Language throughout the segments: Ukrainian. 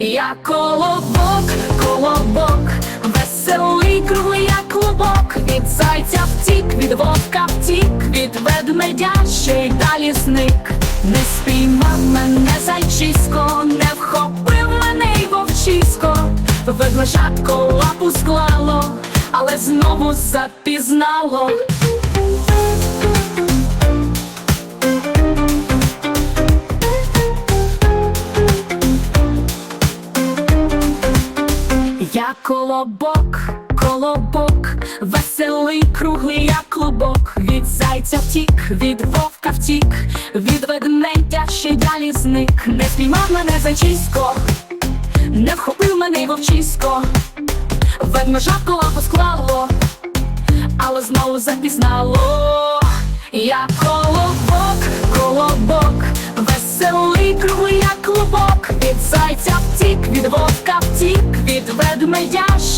Я колобок, колобок, веселий круглий як клубок, від зайця втік, від вовка втік, від ведмедя ще й далі зник. Не спіймав мене зайчисько, не вхопив мене й вовчисько, ведмежатко лапу склало, але знову запізнало. Колобок, колобок, веселий круглий як клубок, від зайця втік, від вовка втік, від ведмедя ще далі зник. Не спіймав мене зайчисько, не вхопив мене й вовчисько, ведмежатко лапу склало, але знову запізнало. Я колобок, колобок, веселий круглий як клубок, від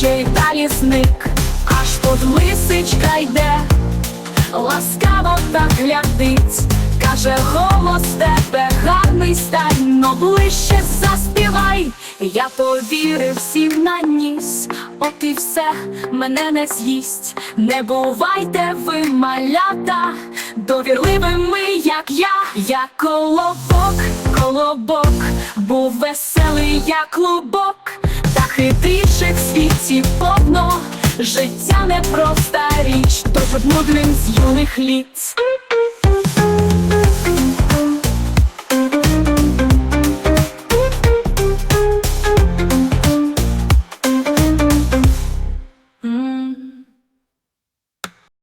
ведмедя ще й далі зник. Аж тут лисичка йде, ласкаво так глядить, каже голос тебе гарний стань, но ближче заспівай. Я повірив всім на ніс, от і все мене не з'їсть. Не бувайте ви малята, довірливими, як я, я колобок, колобок, був веселий, як клубок, та хитріших світів повно. Життя непроста річ, тож мудрим з юних літ.